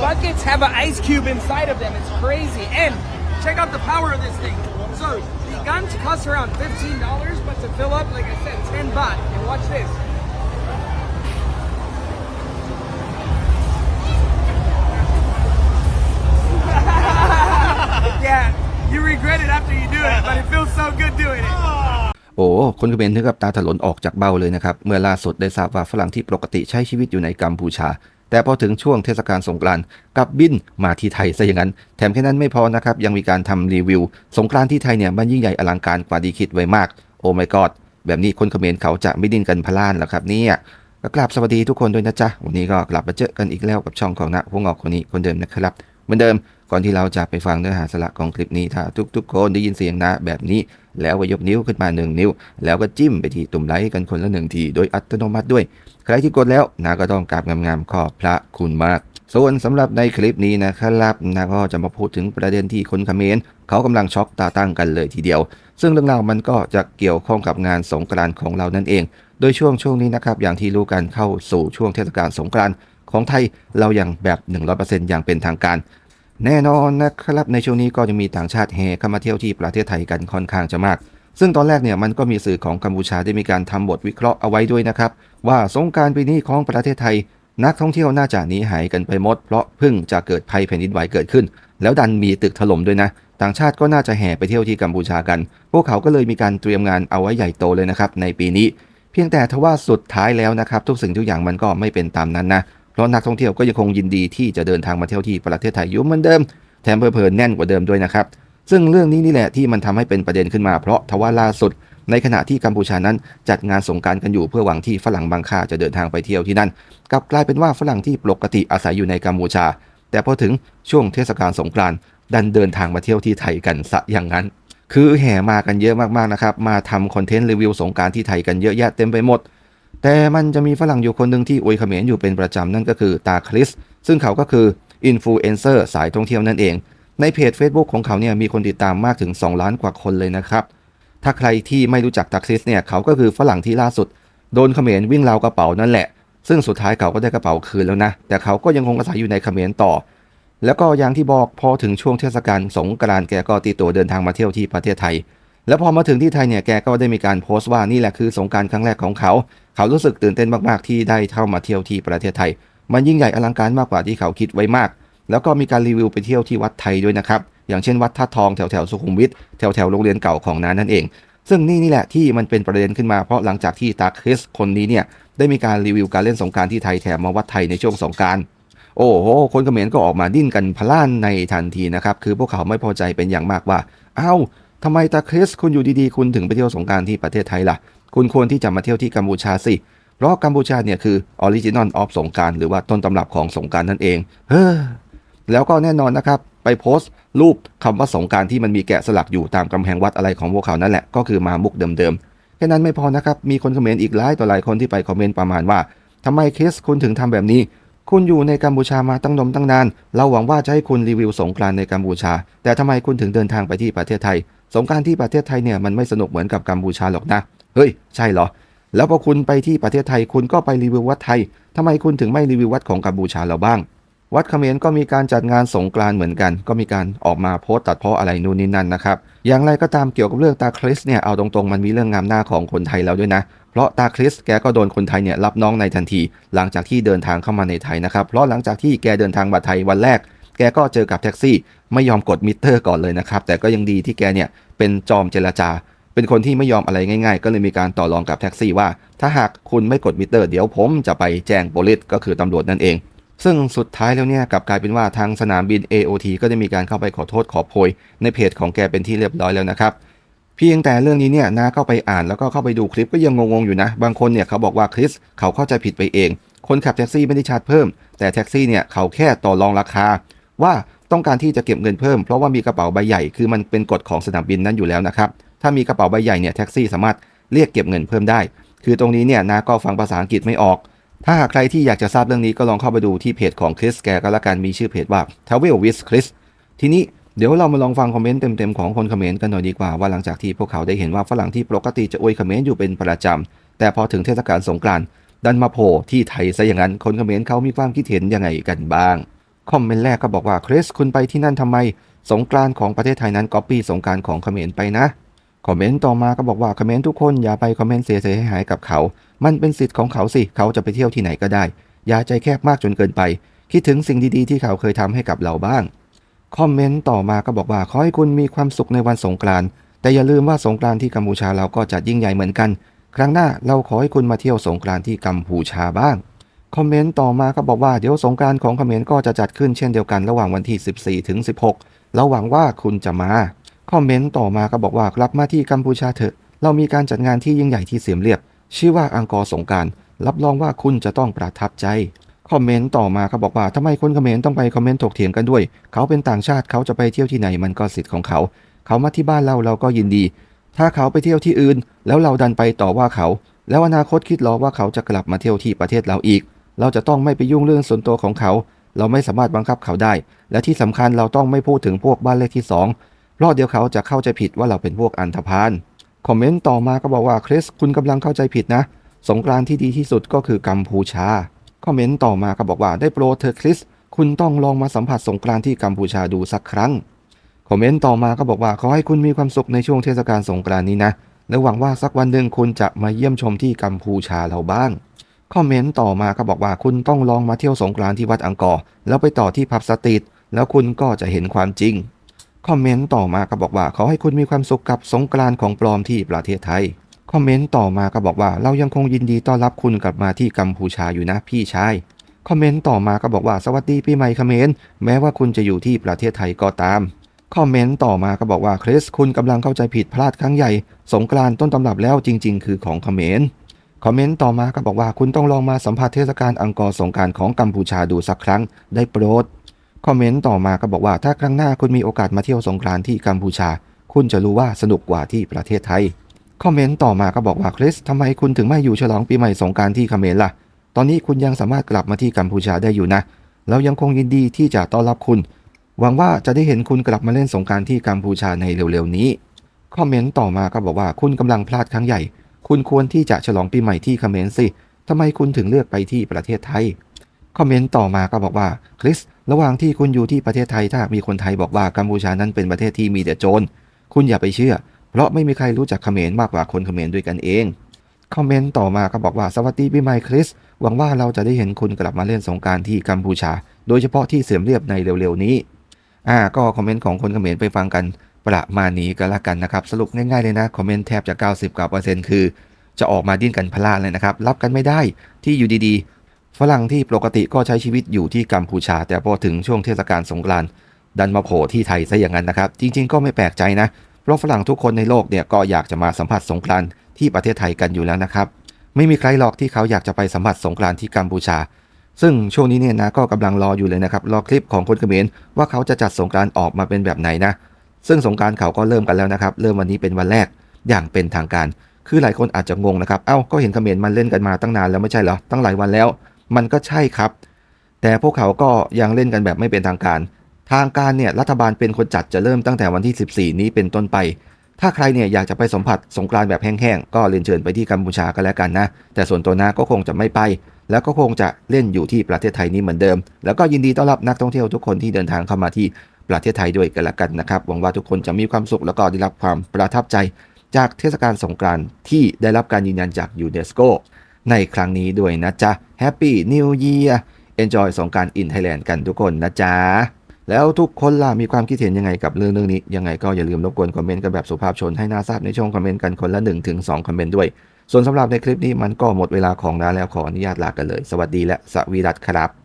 buckets have an ice cube inside of them. It's crazy. And check out the power of this thing. So the guns cost around fifteen dollars, but to fill up, like I said, ten baht. And watch this. yeah, you regret it after you do it, but it feels so good doing it. โอ้คนเขมรถึงกับตาถลนออกจากเบ้าเลยนะครับ เมื่อล่าสุดได้ทราบว่าฝรั่งที่ปกติใช้ชีวิตอยู่ในกัมพูชา แต่พอถึงช่วงเทศกาลสงกรานต์กลับบินมาที่ไทยซะอย่างนั้น แถมแค่นั้นไม่พอนะครับ ยังมีการทำรีวิว สงกรานต์ที่ไทยเนี่ยมันยิ่งใหญ่อลังการกว่าดีคิดไว้มาก โอ้ my god แบบนี้คนเขมรเขาจะไม่ดิ้นกันพล่านหรอครับเนี่ยก็กราบสวัสดีทุกคนด้วยนะจ๊ะ วันนี้ก็กลับมาเจอกันอีกแล้วกับช่องของนะพวกงอกคนนี้คนเดิมนะครับ เหมือนเดิมก่อนที่เราจะไปฟังเนื้อหาสาระของคลิปนี้ถ้าทุกๆคนได้ยินเสียงนะแบบนี้ แล้วก็ยกนิ้วขึ้นมา 1 นิ้ว แล้วก็จิ้มไปที่ตุ่มไลค์กันคนละหนึ่งทีโดยอัตโนมัติด้วย ใครที่กดแล้วนะก็ต้องกราบงามๆขอบพระคุณมากส่วนสำหรับในคลิปนี้นะครับนะก็จะมาพูดถึงประเด็นที่คนเขมรเขากำลังช็อกตาตั้งกันเลยทีเดียว ซึ่งเรื่องราวมันก็จะเกี่ยวข้องกับงานสงกรานต์ของเรานั่นเอง โดยช่วงช่วงนี้นะครับอย่างที่รู้กันเข้าสู่ช่วงเทศกาลสงกรานต์ของไทยเราอย่างแบบ 100%อย่างเป็นทางการ แน่นอนนะครับในช่วงนี้ก็จะมีต่างชาติแห่เข้ามาเที่ยวที่ประเทศไทยกันค่อนข้างจะมาก ซึ่งตอนแรกเนี่ยมันก็มีสื่อของกัมพูชาได้มีการทำบทวิเคราะห์เอาไว้ด้วยนะครับ ว่าสงการปีนี้ของประเทศไทย นักท่องเที่ยวน่าจะหนีหายกันไปหมด เพราะเพิ่งจะเกิดภัยแผ่นดินไหวเกิดขึ้น แล้วดันมีตึกถล่มด้วยนะ ต่างชาติก็น่าจะแห่ไปเที่ยวที่กัมพูชากัน พวกเขาก็เลยมีการเตรียมงานเอาไว้ใหญ่โตเลยนะครับในปีนี้ เพียงแต่ทว่าสุดท้ายแล้วนะครับทุกสิ่งทุกอย่างมันก็ไม่เป็นตามนั้นนะ เพราะนักท่องเที่ยวก็ยังคงยินดีที่จะเดินทางมาเที่ยวที่ประเทศไทยอยู่เหมือนเดิม แถมเพลินแน่นกว่าเดิมด้วยนะครับ ซึ่งเรื่องนี้นี่แหละที่มันทำให้เป็นประเด็นขึ้นมาเพราะทว่าล่าสุด ในขณะที่กัมพูชานั้นจัดงานสงการกันอยู่เพื่อหวังที่ฝรั่งบางค่าจะเดินทางไปเที่ยวที่นั่นกลับกลายเป็นว่าฝรั่งที่ปกติอาศัยอยู่ในกัมพูชา แต่พอถึงช่วงเทศกาลสงกานต์ดันเดินทางมาเที่ยวที่ไทยกันซะอย่างนั้น คือแห่มากันเยอะมากๆนะครับ มาทำคอนเทนต์รีวิวสงการที่ไทยกันเยอะแยะเต็มไปหมด แต่มันจะมีฝรั่งอยู่คนหนึ่งที่อวยเขมรอยู่เป็นประจำนั่นก็คือตาคริส ซึ่งเขาก็คืออินฟลูเอนเซอร์สายท่องเที่ยวนั่นเอง ในเพจ Facebook ของเขาเนี่ยมีคนติดตามมากถึง 2 ล้านกว่าคนเลยนะครับ ถ้าใครที่ไม่รู้จักตาคริสเนี่ยเขาก็คือฝรั่งที่ล่าสุด โดนเขมรวิ่งราวกระเป๋านั่นแหละ ซึ่งสุดท้ายเขาก็ได้กระเป๋าคืนแล้วนะ แต่เขาก็ยังคงอาศัยอยู่ในเขมรต่อ แล้วก็อย่างที่บอกพอถึงช่วงเทศกาลสงกรานต์แกก็ตีตัวเดินทางมาเที่ยวที่ประเทศไทย แล้วพอมาถึงที่ไทยเนี่ยแกก็ได้มีการโพสต์ว่านี่แหละคือสงการครั้งแรกของเขา เขารู้สึกตื่นเต้นมากๆที่ได้เข้ามาเที่ยวที่ประเทศไทย มันยิ่งใหญ่อลังการมากกว่าที่เขาคิดไว้มาก แล้วก็มีการรีวิวไปเที่ยวที่วัดไทยด้วยนะครับอย่างเช่นวัดท่าทองแถวแถวสุขุมวิทแถวแถวโรงเรียนเก่าของน้านั่นเอง ซึ่งนี่นี่แหละที่มันเป็นประเด็นขึ้นมาเพราะหลังจากที่ตาคริสคนนี้เนี่ยได้มีการรีวิวการเล่นสงการที่ไทยแถมมาวัดไทยในช่วงสงการโอ้โห คนเขมรก็ออกมาดิ้นกันพล่านในทันทีนะครับ คือพวกเขาไม่พอใจเป็นอย่างมากว่าอ้าว ทำไมตาคริสคุณอยู่ดีๆ คุณถึงไปเที่ยวสงการที่ประเทศไทยล่ะ คุณควรที่จะมาเที่ยวที่กัมพูชาสิ เพราะกัมพูชาเนี่ยคือออริจินอลออฟสงการหรือว่าต้นตำรับของสงการนั่นเอง เฮ้อ แล้วก็แน่นอนนะครับ ไปโพสต์รูปคำว่าสงการที่มันมีแกะสลักอยู่ตามกำแพงวัดอะไรของพวกเขานั่นแหละ ก็คือมามุกเดิมๆ แค่นั้นไม่พอนะครับ มีคนคอมเมนต์อีกหลายต่อหลายคนที่ไปคอมเมนต์ประมาณว่าทำไมคริสคุณถึงทำแบบนี้คุณอยู่ในกัมพูชามาตั้งนมตั้งนาน เราหวังว่าจะให้คุณรีวิวสงกรานในกัมพูชา แต่ทำไมคุณถึงเดินทางไปที่ประเทศไทย สงกานต์ที่ประเทศไทยเนี่ยมันไม่สนุกเหมือนกับกัมพูชาหรอกนะ เฮ้ย ใช่เหรอ แล้วพอคุณไปที่ประเทศไทยคุณก็ไปรีวิววัดไทยทำไมคุณถึงไม่รีวิววัดของกัมพูชาเราบ้าง วัดเขมรก็มีการจัดงานสงกรานเหมือนกัน ก็มีการออกมาโพสต์ตัดเพ้ออะไรนู่นนี่นั่นนะครับ อย่างไรก็ตามเกี่ยวกับเรื่องตาคริสเนี่ย เอาตรงๆมันมีเรื่องงามหน้าของคนไทยแล้วด้วยนะ เพราะตาคริสแกก็โดนคนไทยเนี่ยรับน้องในทันที หลังจากที่เดินทางเข้ามาในไทยนะครับ เพราะหลังจากที่แกเดินทางมาไทยวันแรก แกก็เจอกับแท็กซี่ไม่ยอมกดมิเตอร์ก่อนเลยนะครับ แต่ก็ยังดีที่แกเนี่ยเป็นจอมเจรจา เป็นคนที่ไม่ยอมอะไรง่าย ๆ ก็เลยมีการต่อรองกับแท็กซี่ว่า ถ้าหากคุณไม่กดมิเตอร์เดี๋ยวผมจะไปแจ้งโปลิสก็คือตำรวจนั่นเอง ซึ่งสุดท้ายแล้วเนี่ยกลับกลายเป็นว่าทางสนามบิน AOT ก็ได้มีการเข้าไปขอโทษขอโพย ในเพจของแกเป็นที่เรียบร้อยแล้วนะครับเพียงแต่เรื่องนี้เนี่ยนาเข้าไปอ่านแล้วก็เข้าไปดูคลิปก็ยังงงๆอยู่นะ บางคนเนี่ยเขาบอกว่าคริสเขาเข้าใจผิดไปเอง คนขับแท็กซี่ไม่ได้ชาร์จเพิ่ม แต่แท็กซี่เนี่ยเขาแค่ต่อรองราคา ว่าต้องการที่จะเก็บเงินเพิ่มเพราะว่ามีกระเป๋าใบใหญ่คือมันเป็นกฎของสนามบินนั้นอยู่แล้วนะครับถ้ามีกระเป๋าใบใหญ่เนี่ยแท็กซี่สามารถเรียกเก็บเงินเพิ่มได้ คือตรงนี้เนี่ยนาก็ฟังภาษาอังกฤษไม่ออก ถ้าหากใครที่อยากจะทราบเรื่องนี้ก็ลองเข้าไปดูที่เพจของคริสแกก็แล้วกันมีชื่อเพจว่า Travel with Chris ทีนี้เดี๋ยวเรามาลองฟังคอมเมนต์เต็มๆของคนคอมเขมรกันหน่อยดีกว่าว่าหลังจากที่พวกเขาได้เห็นว่าฝรั่งที่ปกติจะอวยคอมเขมรอยู่เป็นประจำแต่พอถึงเทศกาลสงกรานต์ดันมาโผล่ที่ไทยซะอย่างนั้นคนเขมรเขามีความคิดเห็นยังไงกันบ้าง คอมเมนต์แรกก็บอกว่าคริสคุณไปที่นั่นทำไม สงกรานของประเทศไทยนั้นก๊อปปี้สงกรานของเขมรไปนะ คอมเมนต์ต่อมาก็บอกว่าเขมรทุกคนอย่าไปคอมเมนต์เสียหายหายกับเขา มันเป็นสิทธิ์ของเขาสิเขาจะไปเที่ยวที่ไหนก็ได้ อย่าใจแคบมากจนเกินไป คิดถึงสิ่งดีๆที่เขาเคยทำให้กับเราบ้าง คอมเมนต์ต่อมาก็บอกว่าขอให้คุณมีความสุขในวันสงกรานแต่อย่าลืมว่าสงกรานที่กัมพูชาเราก็จัดยิ่งใหญ่เหมือนกัน ครั้งหน้าเราขอให้คุณมาเที่ยวสงกรานที่กัมพูชาบ้าง คอมเมนต์ต่อมาก็บอกว่าเดี๋ยวสงกรานต์ของเขมรก็จะจัดขึ้นเช่นเดียวกันระหว่างวันที่ 14 ถึง 16 เราหวังว่าคุณจะมา คอมเมนต์ต่อมาก็บอกว่ากลับมาที่กัมพูชาเถอะ เรามีการจัดงานที่ยิ่งใหญ่ที่เสียมเรียบ ชื่อว่าอังกอร์สงการ รับรองว่าคุณจะต้องประทับใจ คอมเมนต์ต่อมาก็บอกว่าทำไมคนเขมรต้องไปคอมเมนต์ถกเถียงกันด้วย เขาเป็นต่างชาติเขาจะไปเที่ยวที่ไหนมันก็สิทธิ์ของเขา เขามาที่บ้านเราเราก็ยินดี ถ้าเขาไปเที่ยวที่อื่น แล้วเราดันไปต่อว่าเขา แล้วอนาคตคิดหรอว่าเขาจะกลับมาเที่ยวที่ประเทศเราอีก เราจะต้องไม่ไปยุ่งเรื่องส่วนตัวของเขา เราไม่สามารถบังคับเขาได้ และที่สำคัญเราต้องไม่พูดถึงพวกบ้านเลขที่สองเพราะเดี๋ยวเขาจะเข้าใจผิดว่าเราเป็นพวกอันธพาล คอมเมนต์ต่อมาก็บอกว่าคริสคุณกำลังเข้าใจผิดนะ สงกรานต์ที่ดีที่สุดก็คือกัมพูชา คอมเมนต์ต่อมาก็บอกว่าได้โปรดเธอะคริสคุณต้องลองมาสัมผัสสงกรานต์ที่กัมพูชาดูสักครั้ง คอมเมนต์ต่อมาก็บอกว่าขอให้คุณมีความสุขในช่วงเทศกาลสงกรานต์นี้นะและหวังว่าสักวันหนึ่งคุณจะมาเยี่ยมชมที่กัมพูชาเราบ้าง คอมเมนต์ต่อมาก็บอกว่าคุณต้องลองมาเที่ยวสงกรานต์ที่วัดอังกอร์แล้วไปต่อที่พับสตรีทแล้วคุณก็จะเห็นความจริง คอมเมนต์ต่อมาก็บอกว่าขอให้คุณมีความสุขกับสงกรานต์ของปลอมที่ประเทศไทย คอมเมนต์ต่อมาก็บอกว่าเรายังคงยินดีต้อนรับคุณกลับมาที่กัมพูชาอยู่นะพี่ชาย คอมเมนต์ต่อมาก็บอกว่าสวัสดีปีใหม่เขมรแม้ว่าคุณจะอยู่ที่ประเทศไทยก็ตาม คอมเมนต์ต่อมาก็บอกว่าคริสคุณกำลังเข้าใจผิดพลาดครั้งใหญ่ สงกรานต้นตำรับแล้วจริง ๆ คือของคอมเขมร คอมเมนต์ต่อมาก็บอกว่าคุณต้องลองมาสัมผัสเทศกาลอังกอร์สงการของกัมพูชาดูสักครั้งได้โปรด คอมเมนต์ต่อมาก็บอกว่าถ้าครั้งหน้าคุณมีโอกาสมาเที่ยวสงกรานที่กัมพูชา คุณจะรู้ว่าสนุกกว่าที่ประเทศไทย คอมเมนต์ต่อมาก็บอกว่าคริสทำไมคุณถึงไม่อยู่ฉลองปีใหม่สงการที่เขมรล่ะ ตอนนี้คุณยังสามารถกลับมาที่กัมพูชาได้อยู่นะเรายังคงยินดีที่จะต้อนรับคุณ หวังว่าจะได้เห็นคุณกลับมาเล่นสงการที่กัมพูชาในเร็วๆนี้ คอมเมนต์ต่อมาก็บอกว่าคุณกำลังพลาดครั้งใหญ่ คุณควรที่จะฉลองปีใหม่ที่เขมรสิทำไมคุณถึงเลือกไปที่ประเทศไทย คอมเมนต์ต่อมาก็บอกว่าคริสระหว่างที่คุณอยู่ที่ประเทศไทยถ้ามีคนไทยบอกว่ากัมพูชานั้นเป็นประเทศที่มีแต่โจรคุณอย่าไปเชื่อ เพราะไม่มีใครรู้จักเขมรมากกว่าคนเขมรด้วยกันเองคอมเมนต์ต่อมาก็บอกว่าสวัสดีปีใหม่คริสหวังว่าเราจะได้เห็นคุณกลับมาเล่นสงการที่กัมพูชา โดยเฉพาะที่เสื่อมเรียบในเร็วๆนี้ อ่าก็คอมเมนต์ของคนเขมรไปฟังกันประมาณนี้ก็แล้วกันนะครับ สรุปง่ายๆเลยนะ คอมเมนต์แทบจะ 90กว่าเปอร์เซ็นต์คือ จะออกมาดิ้นกันพลาดเลยนะครับ รับกันไม่ได้ที่อยู่ดีๆ ฝรั่งที่ปกติก็ใช้ชีวิตอยู่ที่กัมพูชา แต่พอถึงช่วงเทศกาลสงกรานต์ดันมาโผล่ที่ไทยซะอย่างนั้นนะครับ จริงๆ ก็ไม่แปลกใจนะ เพราะฝรั่งทุกคนในโลกเนี่ยก็อยากจะมาสัมผัสสงกรานต์ที่ประเทศไทยกันอยู่แล้วนะครับ ไม่มีใครหรอกที่เขาอยากจะไปสัมผัสสงกรานต์ที่กัมพูชา ซึ่งช่วงนี้เนี่ยนะก็กำลังรออยู่เลยนะครับรอคลิปของคนเขมรว่าเขาจะจัดสงกานต์ออกมาเป็นแบบไหนนะซึ่งสงกานต์เขาก็เริ่มกันแล้วนะครับ เริ่มวันนี้เป็นวันแรกอย่างเป็นทางการ คือหลายคนอาจจะงงนะครับเอ้าก็เห็นเขมรมันเล่นกันมาตั้งนานแล้วไม่ใช่เหรอตั้งหลายวันแล้ว มันก็ใช่ครับ แต่พวกเขาก็ยังเล่นกันแบบไม่เป็นทางการ ทางการเนี่ยรัฐบาลเป็นคนจัดจะเริ่มตั้งแต่วันที่ 14 นี้เป็นต้นไป ถ้าใครเนี่ยอยากจะไปสัมผัสสงกรานแบบแห้งๆก็เรียนเชิญไปที่กัมพูชาก็แล้วกันนะแต่ส่วนตัวนาก็คงจะไม่ไป แล้วก็คงจะเล่นอยู่ที่ประเทศไทยนี้เหมือนเดิม แล้วก็ยินดีต้อนรับนักท่องเที่ยวทุกคนที่เดินทางเข้ามาที่ประเทศไทยด้วยกันละกันนะครับ หวังว่าทุกคนจะมีความสุขแล้วก็ได้รับความประทับใจ จากเทศกาลสงกรานต์ที่ได้รับการยืนยันจากยูเนสโกในครั้งนี้ด้วยนะจ๊ะ Happy New Year Enjoy สงกรานต์ in Thailand กันทุกคนนะจ๊ะแล้วทุกคนล่ะมีความคิดเห็นยังไงกับเรื่องเรื่องนี้ ยังไงก็อย่าลืมรบกวนคอมเมนต์กันแบบสุภาพชนให้น่าทราบในช่องคอมเมนต์กันคนละ1-2ถึง2คอมเมนต์ด้วย ส่วนสำหรับในคลิปนี้มันก็หมดเวลาของน้าแล้วขออนุญาตลากันเลย สวัสดีและสวีดัตครับ